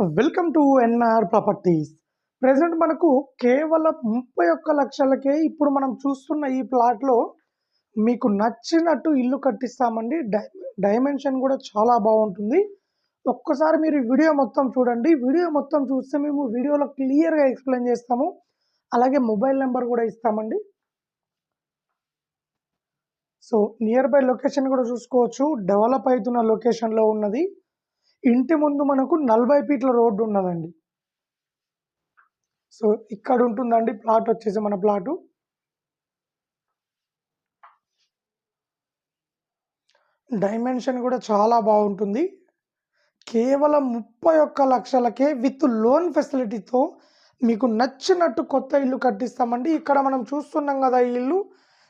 Welcome to NR properties. Present మనకు కేవలం ముప్పై ఒక్క లక్షలకే ఇప్పుడు మనం చూస్తున్న ఈ ప్లాట్లో మీకు నచ్చినట్టు ఇల్లు కట్టిస్తామండి. డై డైమెన్షన్ కూడా చాలా బాగుంటుంది. ఒక్కసారి మీరు వీడియో మొత్తం చూడండి. వీడియో మొత్తం చూస్తే మేము వీడియోలో క్లియర్గా ఎక్స్ప్లెయిన్ చేస్తాము. అలాగే మొబైల్ నెంబర్ కూడా ఇస్తామండి. సో నియర్ బై లొకేషన్ కూడా చూసుకోవచ్చు. డెవలప్ అవుతున్న లొకేషన్లో ఉన్నది. ఇంటి ముందు మనకు నలభై ఫీట్ల రోడ్డు ఉన్నదండి. సో ఇక్కడ ఉంటుందండి ప్లాట్ వచ్చేసి మన ప్లాటు. డైమెన్షన్ కూడా చాలా బాగుంటుంది. కేవలం ముప్పై ఒక్క లక్షలకే విత్ లోన్ ఫెసిలిటీతో మీకు నచ్చినట్టు కొత్త ఇల్లు కట్టిస్తామండి. ఇక్కడ మనం చూస్తున్నాం కదా ఈ ఇల్లు.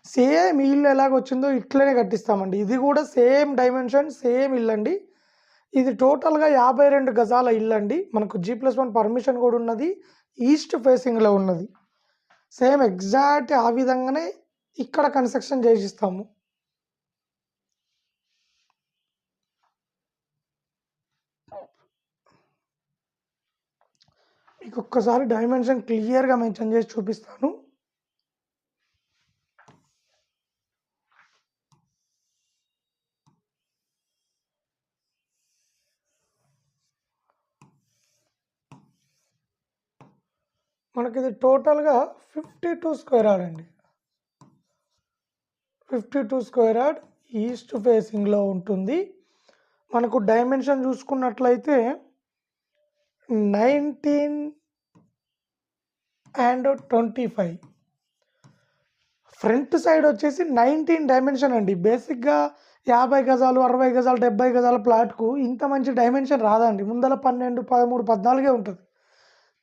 సేమ్ ఇల్లు ఎలాగ వచ్చిందో ఇట్లనే కట్టిస్తామండి. ఇది కూడా సేమ్ డైమెన్షన్ సేమ్ ఇల్లు అండి ఇది టోటల్గా యాభై రెండు గజాల ఇల్లు అండి మనకు జీ ప్లస్ వన్ పర్మిషన్ కూడా ఉన్నది. ఈస్ట్ ఫేసింగ్లో ఉన్నది. సేమ్ ఎగ్జాక్ట్ ఆ విధంగానే ఇక్కడ కన్స్ట్రక్షన్ చేసిస్తాము. మీకు ఒక్కసారి డైమెన్షన్ క్లియర్గా మెన్షన్ చేసి చూపిస్తాను. మనకి ఇది టోటల్గా ఫిఫ్టీ టూ స్క్వేర్ యార్డ్ అండి. Fifty two square yard east ఫేసింగ్లో ఉంటుంది. మనకు డైమెన్షన్ చూసుకున్నట్లయితే nineteen and twenty five. Front side వచ్చేసి నైన్టీన్ డైమెన్షన్ అండి. బేసిక్గా యాభై గజాలు అరవై గజాలు డెబ్బై గజాల ప్లాట్కు ఇంత మంచి డైమెన్షన్ రాదండి. ముందల పన్నెండు పదమూడు పద్నాలుగే ఉంటుంది.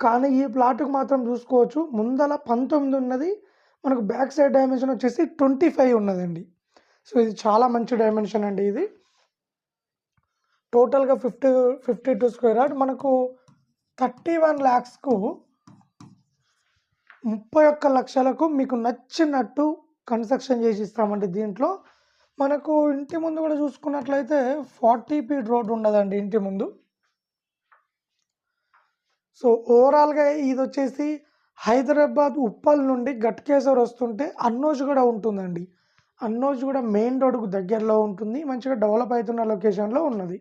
కానీ ఈ ప్లాట్కి మాత్రం చూసుకోవచ్చు. ముందల పంతొమ్మిది ఉన్నది. మనకు బ్యాక్ సైడ్ డైమెన్షన్ వచ్చేసి ట్వంటీ ఫైవ్ ఉన్నదండి. సో ఇది చాలా మంచి డైమెన్షన్ అండి ఇది. టోటల్గా fifty fifty two square yard. మనకు థర్టీ వన్ ల్యాక్స్కు ముప్పై ఒక్క లక్షలకు మీకు నచ్చినట్టు కన్స్ట్రక్షన్ చేసి ఇస్తామండి దీంట్లో. మనకు ఇంటి ముందు కూడా చూసుకున్నట్లయితే ఫార్టీ ఫీట్ రోడ్ ఉండదండి ఇంటి ముందు. సో ఓవరాల్గా ఇది వచ్చేసి హైదరాబాద్ ఉప్పల్ నుండి గట్కేశ్వర్ వస్తుంటే అన్నోజ్ కూడా ఉంటుందండి. అన్నోజ్ కూడా మెయిన్ రోడ్కు దగ్గరలో ఉంటుంది. మంచిగా డెవలప్ అవుతున్న లొకేషన్లో ఉన్నది.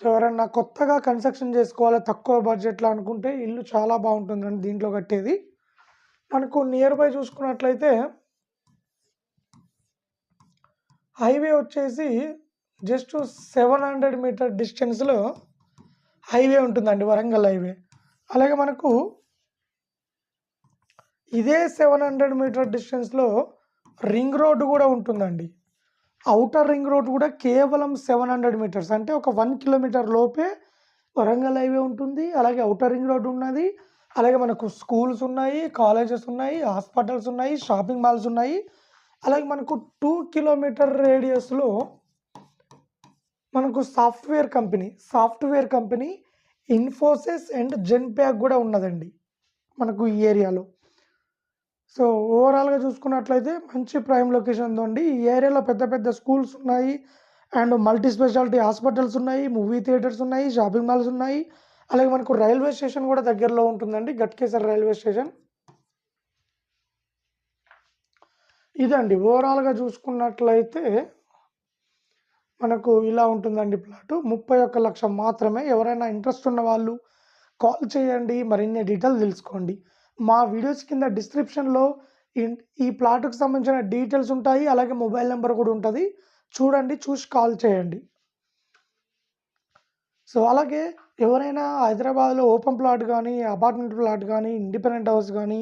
సో ఎవరన్నా కొత్తగా కన్స్ట్రక్షన్ చేసుకోవాలి తక్కువ బడ్జెట్లో అనుకుంటే ఇల్లు చాలా బాగుంటుందండి దీంట్లో కట్టేది. మనకు నియర్ బై చూసుకున్నట్లయితే హైవే వచ్చేసి జస్ట్ సెవెన్ హండ్రెడ్ మీటర్ డిస్టెన్స్లో హైవే ఉంటుందండి వరంగల్ హైవే. అలాగే మనకు ఇదే సెవెన్ హండ్రెడ్ మీటర్ డిస్టెన్స్లో రింగ్ రోడ్డు కూడా ఉంటుందండి. అవుటర్ రింగ్ రోడ్ కూడా కేవలం సెవెన్ హండ్రెడ్ మీటర్స్. అంటే ఒక వన్ కిలోమీటర్ లోపే వరంగల్ హైవే ఉంటుంది అలాగే అవుటర్ రింగ్ రోడ్ ఉన్నది అలాగే మనకు స్కూల్స్ ఉన్నాయి కాలేజెస్ ఉన్నాయి హాస్పిటల్స్ ఉన్నాయి షాపింగ్ మాల్స్ ఉన్నాయి. అలాగే మనకు టూ కిలోమీటర్ రేడియస్లో మనకు software company software company Infosys and Genpact కూడా ఉన్నదండి మనకు ఈ ఏరియాలో. సో ఓవరాల్గా చూసుకున్నట్లయితే మంచి ప్రైమ్ లొకేషన్ ఉందండి. ఈ ఏరియాలో పెద్ద పెద్ద స్కూల్స్ ఉన్నాయి. అండ్ మల్టీ స్పెషాలిటీ హాస్పిటల్స్ ఉన్నాయి మూవీ థియేటర్స్ ఉన్నాయి షాపింగ్ మాల్స్ ఉన్నాయి. అలాగే మనకు రైల్వే స్టేషన్ కూడా దగ్గరలో ఉంటుందండి గట్కేసర్ రైల్వే స్టేషన్. ఇదండి. ఓవరాల్గా చూసుకున్నట్లయితే మనకు ఇలా ఉంటుందండి ప్లాటు. ముప్పై ఒక్క లక్షం మాత్రమే. ఎవరైనా ఇంట్రెస్ట్ ఉన్న వాళ్ళు కాల్ చేయండి. మరిన్ని డీటెయిల్స్ తెలుసుకోండి. మా వీడియోస్ కింద డిస్క్రిప్షన్లో ఈ ప్లాట్కి సంబంధించిన డీటెయిల్స్ ఉంటాయి. అలాగే మొబైల్ నెంబర్ కూడా ఉంటుంది. చూడండి చూసి కాల్ చేయండి. సో అలాగే ఎవరైనా హైదరాబాద్లో ఓపెన్ ప్లాట్ కానీ అపార్ట్మెంట్ ప్లాట్ కానీ ఇండిపెండెంట్ హౌస్ కానీ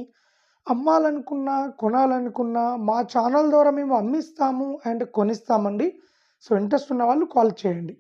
అమ్మాలనుకున్నా కొనాలనుకున్నా మా ఛానల్ ద్వారా మేము అమ్మిస్తాము అండ్ కొనిస్తామండి. సో ఇంట్రెస్ట్ ఉన్న వాళ్ళు కాల్ చేయండి.